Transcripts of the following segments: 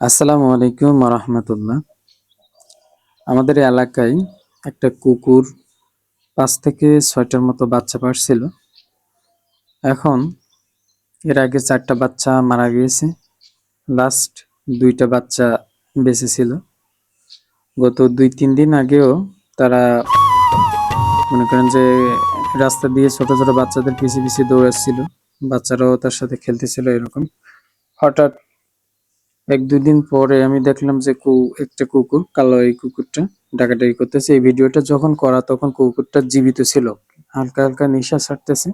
আসসালামু আলাইকুম রহমতুল্লাহ। আমাদের এলাকায় একটা কুকুর পাঁচ থেকে ছয়টার মতো বাচ্চা পারছিল। এখন এর আগে চারটা বাচ্চা মারা গিয়েছে। লাস্ট দুইটা বাচ্চা বেঁচে ছিল গত দুই, তিন দিন আগেও তারা মনে করেন যে রাস্তা দিয়ে ছোট ছোট বাচ্চাদের পিছিয়ে পিছিয়ে দৌড়াচ্ছিল। বাচ্চারাও তার সাথে খেলতেছিল এরকম। হঠাৎ এক, দুই দিন পরে আমি দেখলাম যে কু, একটা কুকুর, কালো এই কুকুরটা ডাকাডাকি করতেছে। এই ভিডিওটা যখন করা, তখন কুকুরটা জীবিত ছিল। হালকা হালকা নিশা ছাড়তেছে।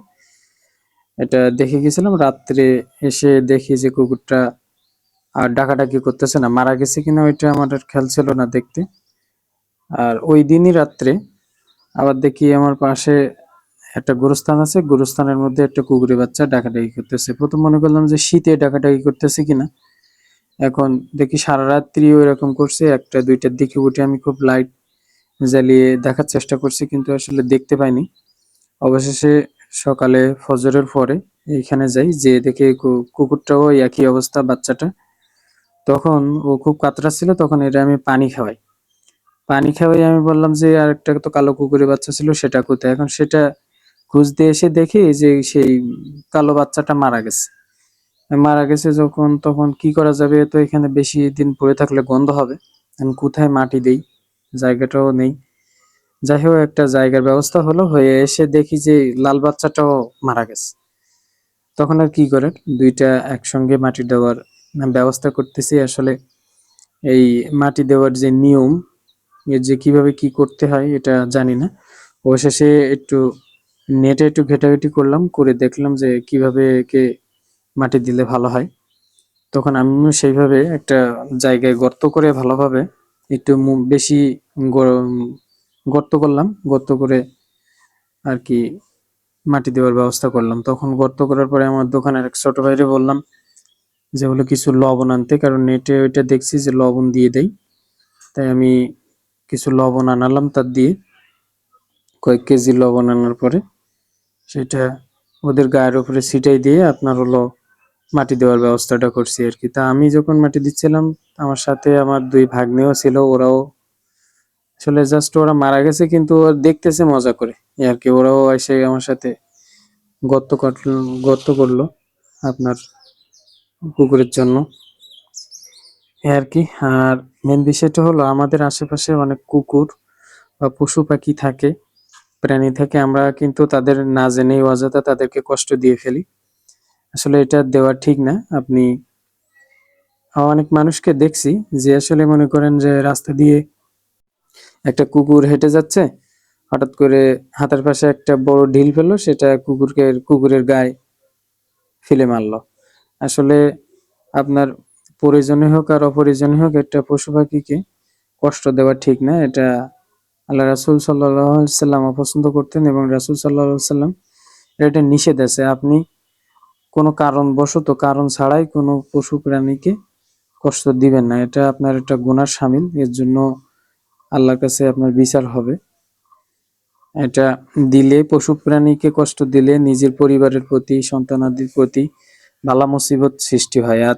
এটা দেখে গেছিলাম, রাত্রে এসে দেখি যে কুকুরটা আর ডাকাডাকি করতেছে না। মারা গেছে কিনা ওইটা আমার খেয়াল ছিল না দেখতে। আর ওই দিনই রাত্রে আবার দেখি আমার পাশে একটা গোরস্থান আছে। গোরস্থানের মধ্যে একটা কুকুরের বাচ্চা ডাকাডাকি করতেছে। প্রথম মনে করলাম যে শীতে ডাকাডাকি করতেছে কিনা। এখন দেখি সারা রাত্রি ওই রকম করছে। একটা, দুইটার দিকে উঠে আমি খুব লাইট জ্বালিয়ে দেখার চেষ্টা করছি, কিন্তু আসলে দেখতে পাইনি। অবশেষে সকালে ফজরের পরে এইখানে যাই যে দেখে কুকুরটাও একই অবস্থা, বাচ্চাটা। তখন ও খুব কাতরা ছিল তখন এটা আমি পানি খাওয়াই। পানি খাওয়াই আমি বললাম যে, আরেকটা তো কালো কুকুরের বাচ্চা ছিল, সেটা কোথায়? এখন সেটা খুঁজতে এসে দেখি যে, সেই কালো বাচ্চাটা মারা গেছে। মারা গেছে যখন, তখন কি করা যাবে? তো এখানে বেশি দিন পড়ে থাকলে গন্ধ হবে। কোথায় মাটি দেই? জায়গাটাও নেই। যাই হোক, একটা জায়গার ব্যবস্থা হলো, হয়ে এসে দেখি যে লাল বাচ্চাটাও মারা গেছে। তখন আর কি করেন? দুইটা একসঙ্গে মাটি দেওয়ার ব্যবস্থা করতেছি। আসলে এই মাটি দেওয়ার যে নিয়ম, এর যে কীভাবে কি করতে হয়, এটা জানি না। অবশেষে একটু নেটে একটু ঘেটাঘেটি করলাম, করে দেখলাম যে কীভাবে একে মাটি দিলে ভালো হয়। তখন আমিও সেইভাবে একটা জায়গায় গর্ত করে ভালোভাবে একটু বেশি গর্ত করলাম। গর্ত করে আর কি মাটি দেওয়ার ব্যবস্থা করলাম। তখন গর্ত করার পরে আমার দোকানের এক ছোট ভাইরে বললাম যে হলো কিছু লবণ আনতে। কারণ নেটে ওইটা দেখছি যে লবণ দিয়ে দেয় তাই আমি কিছু লবণ আনালাম তার দিয়ে। কয়েক কেজি লবণ আনার পরে সেটা ওদের গায়ের উপরে ছিটাই দিয়ে আপনার হলো মাটি দেওয়ার ব্যবস্থাটা করছি আর কি। তা আমি যখন মাটি দিচ্ছিলাম, আমার সাথে আমার দুই ভাগ্নেও ছিল, ওরাও আসলে জাস্ট ওরা মারা গেছে, কিন্তু ওরা দেখতেছে মজা করে। আর কি, ওরাও এসে আমার সাথে গর্ত কাটলো, গর্ত করল আপনার কুকুরের জন্য। আর কি, আর মেন বিষয়টা হলো আমাদের আশেপাশে অনেক কুকুর বা পশু পাখি থাকে, প্রাণী থাকে, আমরা কিন্তু তাদের না জেনেই অযথা তাদেরকে কষ্ট দিয়ে ফেলি। আসলে এটা দেওয়া ঠিক না। আপনি অনেক মানুষকে দেখছি যে আসলে মনে করেন যে রাস্তা দিয়ে একটা কুকুর হেঁটে যাচ্ছে, হঠাৎ করে হাতের পাশে একটা বড় ঢিল ফেলল, সেটা কুকুরকে, কুকুরের গায়ে ফেলে মারলো। আসলে আপনার প্রয়োজনে হোক আর অপরিজনে হোক, একটা পশু পাখিকে কষ্ট দেওয়া ঠিক না। এটা আল্লাহ রাসুল সাল্লাহ সাল্লাম অপছন্দ করতেন এবং রাসুল সাল্লাহ সাল্লাম এটা নিষেধ আছে। আপনি কোনো কারণবশত, কারণ ছাড়াই কোনো পশু প্রাণীকে কষ্ট দিবেন না। এটা আপনার একটা গুনার সামিল, এর জন্য আল্লাহর কাছে আপনার বিচার হবে। এটা দিলে, পশু প্রাণীকে কষ্ট দিলে নিজের পরিবারের প্রতি, সন্তানাদির প্রতি বালা মুসিবত সৃষ্টি হয়। আর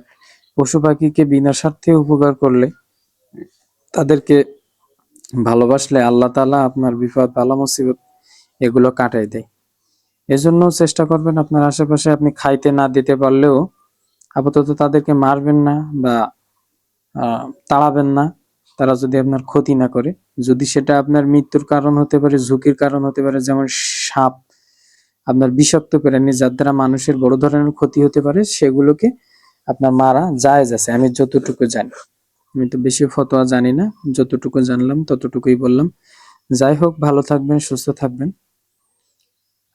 পশু পাখিকে বিনা স্বার্থে উপকার করলে, তাদেরকে ভালোবাসলে আল্লাহ তাআলা আপনার বিপদ, বালা মুসিবত এগুলো কাটাই দেয়। এজন্য চেষ্টা করবেন আপনার আশেপাশে আপনি খাইতে না দিতে পারলেও আপাতত তাদেরকে মারবেন না বা তাড়াবেন না। তারা যদি আপনার ক্ষতি না করে, যদি সেটা আপনার মৃত্যুর কারণ হতে পারে, ঝুঁকির কারণ হতে পারে, যেমন সাপ, আপনার বিষাক্ত প্রাণী যার দ্বারা মানুষের বড় ধরনের ক্ষতি হতে পারে, সেগুলোকে আপনার মারা জায়েজ আছে, আমি যতটুকু জানি। আমি তো বেশি ফতোয়া জানি না, যতটুকু জানলাম, ততটুকুই বললাম। যাই হোক, ভালো থাকবেন, সুস্থ থাকবেন।